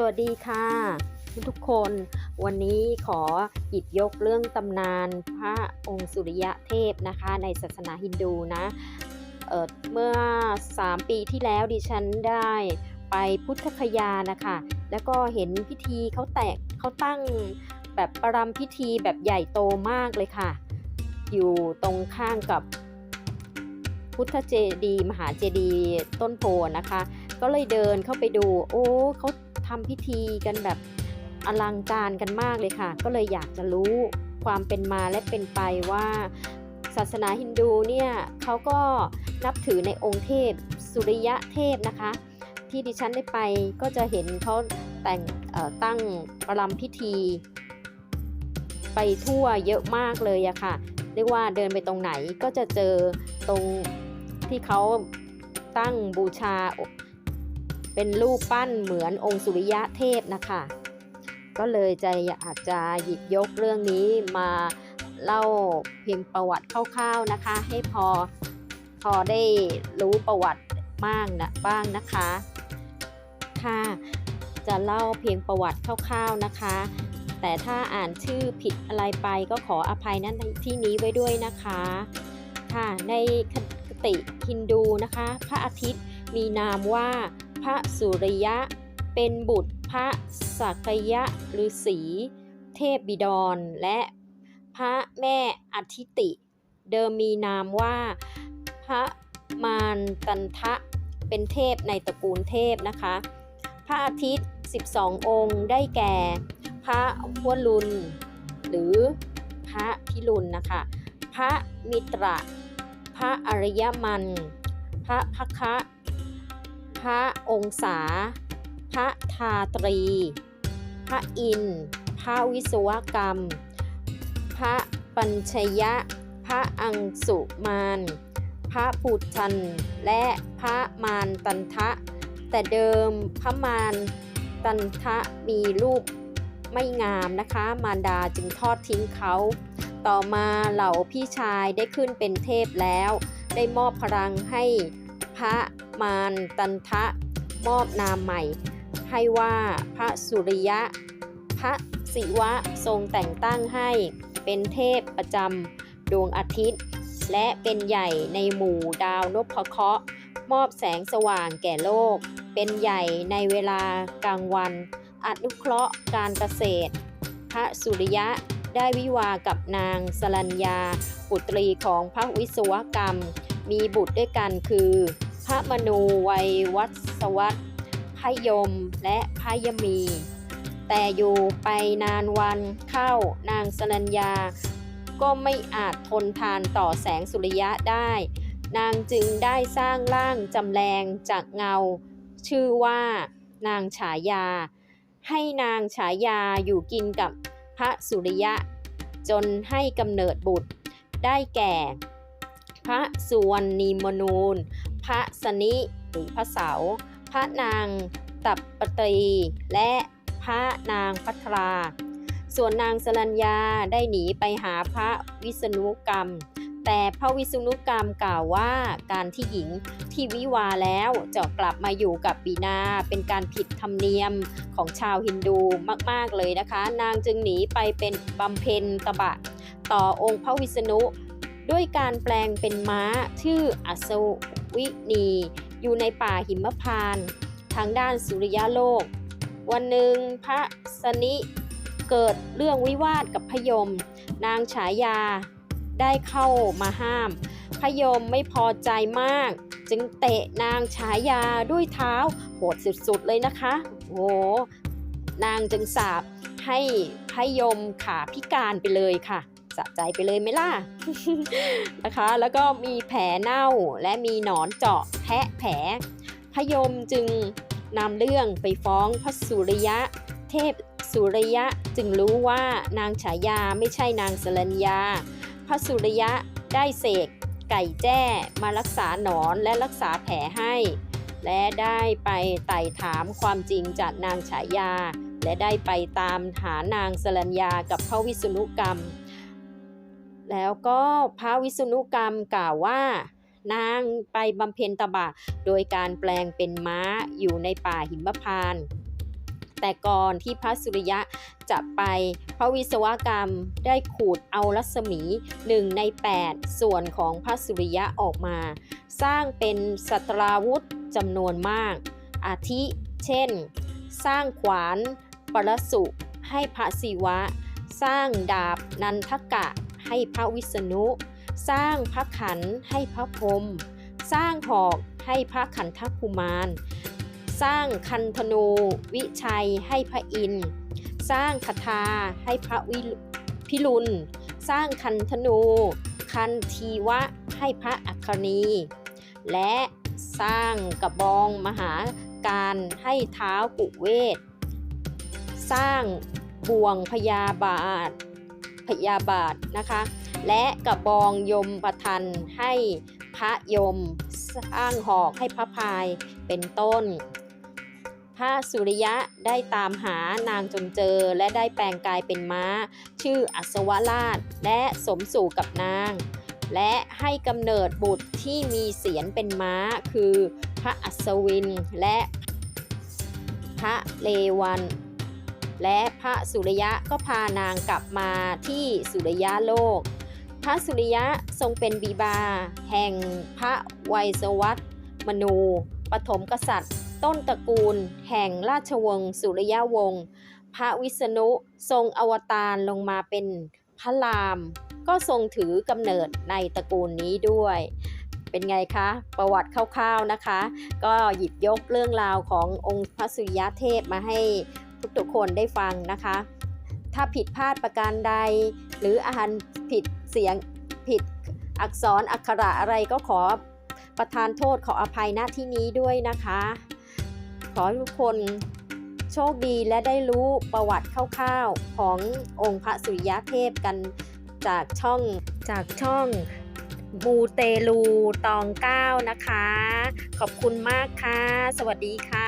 สวัสดีค่ะ ทุกคนวันนี้ขอหยิบยกเรื่องตำนานพระองค์สุริยะเทพนะคะ ในศาสนาฮินดูนะเเมื่อ 3 ปีที่แล้วดิฉันได้ไปพุทธคยานะคะ แล้วก็เห็นพิธีเขาแตกเขาตั้งแบบประรำพิธีแบบใหญ่โตมากเลยค่ะ อยู่ตรงข้างกับพุทธเจดีมหาเจดีต้นโพนะคะ ก็เลยเดินเข้าไปดู โอ้เขาทำพิธีกันแบบอลังการกันมากเลยค่ะ ก็เลยอยากจะรู้ความเป็นมาและเป็นไปว่า ศาสนาฮินดูเนี่ยเขาก็นับถือในองค์เทพสุริยะเทพนะคะ ที่ดิฉันได้ไปก็จะเห็นเขาแต่งตั้งประรำพิธี ไปทั่วเยอะมากเลยอะค่ะเรียกว่าเดินไปตรงไหนก็จะเจอตรงที่เขาตั้งบูชา เป็นรูปปั้นเหมือนองค์สุริยะเทพนะคะ ก็เลยจะอากจะหยิบยกเรื่องนี้มาเล่าเพียงประวัติคร่าวๆนะคะ ให้พอพอได้รู้ประวัติบ้างนะบ้างนะคะค่ะจะเล่าเพียงประวัติคร่าวๆนะคะ แต่ถ้าอ่านชื่อผิดอะไรไปก็ขออภัยนั้นที่นี้ไว้ด้วยนะคะค่ะในคติฮินดูนะคะ พระอาทิตย์มีนามว่า พระสุริยะ เป็นบุตรพระสักยะฤาษีเทพบิดรและพระแม่อาทิติ เดิมมีนามว่าพระมารตันทะเป็นเทพในตระกูลเทพนะคะ พระอาทิตย์ 12 องค์ได้แก่ พระพวลุน หรือพระพิรุณนะคะ พระมิตร พระอริยมัน พระพักคะ พระองศา พระทาตรี พระอิน พระวิศวกรรม พระปัญชยะ พระอังสุมาน พระปุชัน และพระมารตันทะ แต่เดิมพระมารตันทะมีรูปไม่งามนะคะ มารดาจึงทอดทิ้งเขา ต่อมาเหล่าพี่ชายได้ขึ้นเป็นเทพแล้ว ได้มอบพลังให้ พระมารตันทะมอบนามใหม่ ให้ว่าพระสุริยะ พระศิวะทรงแต่งตั้งให้เป็นเทพประจำดวงอาทิตย์ และเป็นใหญ่ในหมู่ดาวนพเคราะห์มอบแสงสว่างแก่โลก เป็นใหญ่ในเวลากลางวันอนุเคราะห์การเกษตร พระสุริยะได้วิวากับนางสรัญญาปุตรีของพระวิศวกรรม มีบุตรด้วยกันคือ พระมนูวัยวัศวัตพยมและพยมี แต่อยู่ไปนานวันเข้านางสรัญญา ก็ไม่อาจทนทานต่อแสงสุริยะได้ นางจึงได้สร้างร่างจำแรงจากเงา ชื่อว่านางฉายา ให้นางฉายาอยู่กินกับพระสุริยะ จนให้กำเนิดบุตรได้แก่ พระสุวรรณีมนูล พระสนิหรือพระเสา พระนางตับปตรี และพระนางพัทรา ส่วนนางสรัญญาได้หนีไปหาพระวิษณุกรรม แต่พระวิษณุกรรมกล่าวว่าการที่หญิงที่วิวาแล้วจะกลับมาอยู่กับบีนาเป็นการผิดธรรมเนียมของชาวฮินดูมาก ๆ เลยนะคะ นางจึงหนีไปเป็นบำเพ็ญตบะ ต่อองค์พระวิษณุ ด้วยการแปลงเป็นม้าชื่ออัศวินี อยู่ในป่าหิมพาน ทางด้านสุริยะโลก วันหนึ่งพระสนิเกิดเรื่องวิวาทกับพยม นางฉายาได้เข้ามาห้าม พยมไม่พอใจมาก จึงเตะนางฉายาด้วยเท้าโหดสุดๆเลยนะคะโอ้โหนางจึงสาบให้พยมขาพิการไปเลยค่ะ สะใจไปเลยไหมล่ะนะคะ แล้วก็มีแผลเน่าและมีหนอนเจาะแทะแผลพยมจึงนำเรื่องไปฟ้องพระสุริยะ เทพสุริยะจึงรู้ว่านางฉายาไม่ใช่นางสรัญญา พระสุริยะได้เสกไก่แจ้มารักษาหนอนและรักษาแผลให้ และได้ไปไต่ถามความจริงจากนางฉายา และได้ไปตามหานางสรัญญากับพระวิษณุกรรม แล้วก็พระวิษณุกรรมกล่าวว่านางไปบำเพ็ญตบะโดยการแปลงเป็นม้าอยู่ในป่าหิมพานต์แต่ก่อนที่พระสุริยะจะไปพระวิศวกรรมได้ขูดเอารัศมีหนึ่งใน 8 ส่วนของพระสุริยะออกมา สร้างเป็นสัตราวุธจำนวนมาก อาทิเช่น สร้างขวานปรสุให้พระศิวะ สร้างดาบนันทกะ ให้พระวิษณุ สร้างพระขันให้พระพรม สร้างหอกให้พระขันธกุมาร สร้างคันธนูวิชัยให้พระอินทร์ สร้างคทาให้พระวิพิรุณ สร้างคันธนู คันทีวะให้พระอัคคณีและสร้างกระบองมหาการให้เท้าวกุเวท สร้างบ่วงพยาบาท พยาบาทนะคะ และกระบองยมประทันให้พระยมสร้างหอกให้พระพายเป็นต้น พระสุริยะได้ตามหานางจนเจอและได้แปลงกายเป็นม้า ชื่ออัศวราชและสมสู่กับนาง และให้กำเนิดบุตรที่มีเสียนเป็นม้า คือพระอัศวินและพระเลวัน และพระสุริยะก็พานางกลับมาที่สุริยะโลก พระสุริยะทรงเป็นบิบา แห่งพระไวยสวัตมนู ปฐมกษัตริย์ ต้นตระกูล แห่งราชวงศ์สุริยะวงศ์พระวิษณุทรงอวตารลงมาเป็นพระราม ก็ทรงถือกำเนิดในตระกูลนี้ด้วยเป็นไงคะ ประวัติคร่าวๆนะคะ ก็หยิบยกเรื่องราวขององค์พระสุริยะเทพมาให้ ทุกๆ คนได้ฟังนะคะ ถ้าผิดพลาดประการใด หรืออ่านผิดเสียงผิดอักษรอักขระอะไรก็ขอประทานโทษขออภัยณที่นี้ด้วยนะคะ ขอทุกคนโชคดีและได้รู้ประวัติคร่าวๆขององค์พระสุริยะเทพกันจากช่องจากช่องมูเตลูตองเก้านะคะ ขอบคุณมากค่ะ สวัสดีค่ะ